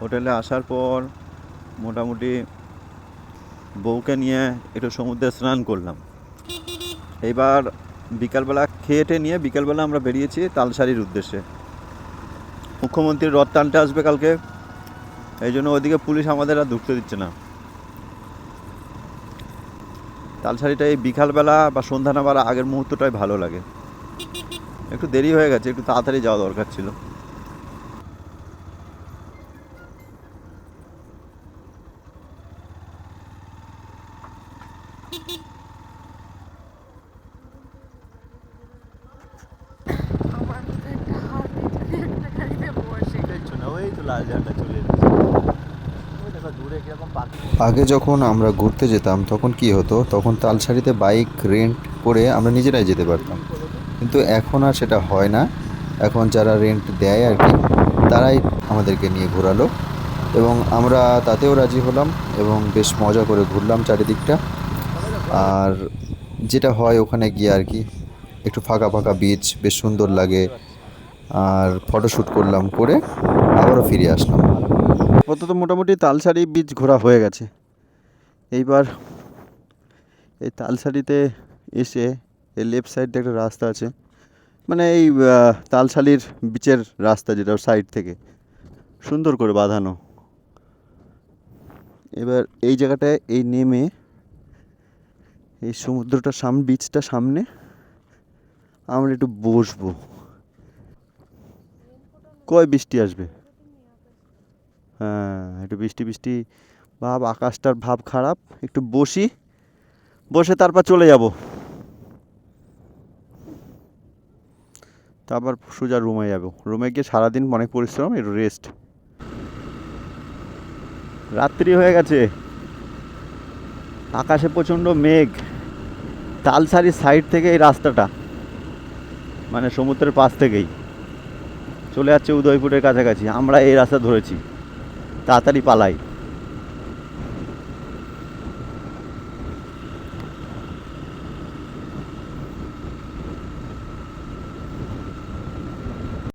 হোটেলে আসার পর মোটামুটি বউকে নিয়ে একটু সমুদ্রে স্নান করলাম। এইবার বিকালবেলা খেয়ে টেয়ে নিয়ে বিকালবেলা আমরা বেরিয়েছি তালসারির উদ্দেশ্যে। মুখ্যমন্ত্রীর রথ টানতে আসবে কালকে, এই জন্য ওইদিকে পুলিশ আমাদের আর ঢুকতে দিচ্ছে না। তালসারিটা এই বিকালবেলা বা সন্ধ্যা নামার আগের মুহূর্তটাই ভালো লাগে। একটু দেরি হয়ে গেছে, একটু তাড়াতাড়ি যাওয়া দরকার ছিল আমার তো একটা হাত এটা একটা গাড়িতে বসে ওই তো আগে যখন আমরা ঘুরতে যেতাম, তখন কি হতো? তখন তালসারিতে বাইক, রেন্ট করে আমরা নিজেরাই যেতে পারতাম। কিন্তু এখন আর সেটা হয় না। এখন যারা রেন্ট দেয় আর কি, তারাই আমাদেরকে নিয়ে ঘোরালো। এবং আমরা তাতেও রাজি হলাম এবং বেশ মজা করে ঘুরলাম চারিদিকটা। আর যেটা হয় ওখানে গিয়ে আর কি, একটু ফাঁকা ফাঁকা বিচ বেশ সুন্দর লাগে। আর ফটোশ্যুট করলাম করে আবারও ফিরে আসলাম। আপাতত মোটামুটি তালসারি বীজ ঘোরা হয়ে গেছে। এইবার এই তালসারিতে এসে এই লেফট সাইডে একটা রাস্তা আছে। মানে এই আহ, তালসালির বিচের রাস্তা যেটা সাইড থেকে। সুন্দর করে বাঁধানো। এবার এই জায়গাটায় এই নেমে এই সমুদ্রটা সামনে বিচটা সামনে আমরা একটু বসবো। কয় বৃষ্টি আসবে? হ্যাঁ একটু বৃষ্টি বৃষ্টি। ভাব, আকাশটার ভাব খারাপ। একটু বসি, বসে তারপর চলে যাব। তারপর সোজা রুমে যাব। রুমে গিয়ে সারাদিন অনেক পরিশ্রম, একটু রেস্ট রাত্রি হয়ে গেছে। আকাশে প্রচণ্ড মেঘ। তালসারির সাইড থেকে এই রাস্তাটা মানে সমুদ্রের পাশ থেকেই। চলে যাচ্ছে উদয়পুরের কাছাকাছি আমরা এই রাস্তা ধরেছি। তাড়াতাড়ি পালাই।